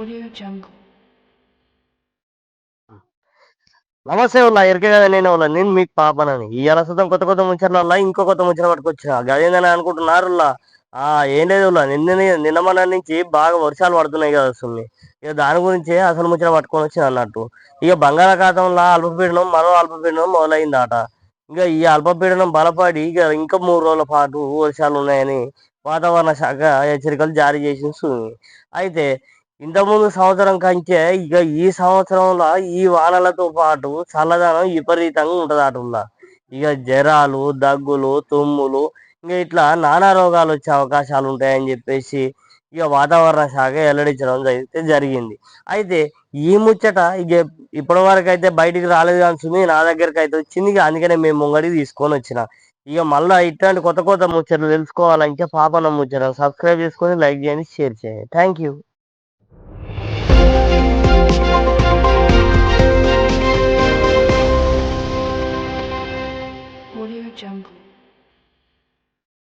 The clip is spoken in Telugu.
Audio Jungle. నమస్తే ఉల్లా ఎరికే నేను ఉల్లా నేను మీకు పాపనని. ఇవాళ సుతం కొత్త కొత్త ముచ్చట్ల ఇంకో కొత్త ముచ్చట పట్టుకొచ్చిన. గదేందని అనుకుంటున్నారు ఉల్లా ఆ ఏం లేదు ఉల్లా నిన్న నిన్న మన నుంచి బాగా వర్షాలు పడుతున్నాయి కదా సున్ని. ఇక దాని గురించే అసలు ముచ్చట పట్టుకొని వచ్చింది అన్నట్టు. ఇక బంగాళాఖాతంలో అల్పపీడనం మరో అల్పపీడనం మొదలైందట. ఇంకా ఈ అల్పపీడనం బలపడి ఇక ఇంకా మూడు రోజుల పాటు వర్షాలు ఉన్నాయని వాతావరణ శాఖ హెచ్చరికలు జారీ చేసింది అయితే ఇంతకుముందు సంవత్సరం కంటే ఇక ఈ సంవత్సరంలో ఈ వానలతో పాటు చల్లదనం విపరీతంగా ఉంటుంది అటుల్లా ఇక జ్వరాలు దగ్గులు తుమ్ములు ఇంకా ఇట్లా నానా రోగాలు వచ్చే అవకాశాలు ఉంటాయని చెప్పేసి ఇక వాతావరణ శాఖ వెల్లడించడం అయితే జరిగింది. అయితే ఈ ముచ్చట ఇక ఇప్పటి వరకు అయితే బయటికి రాలేదు కానీ నా దగ్గరికి అయితే వచ్చింది. ఇక అందుకనే మేము ముంగడికి తీసుకొని వచ్చిన. ఇక మళ్ళీ ఇట్లాంటి కొత్త కొత్త ముచ్చట్లు తెలుసుకోవాలంటే పాపన ముచ్చట సబ్స్క్రైబ్ చేసుకొని లైక్ చేయండి షేర్ చేయండి. Thank you. Audio Jungle.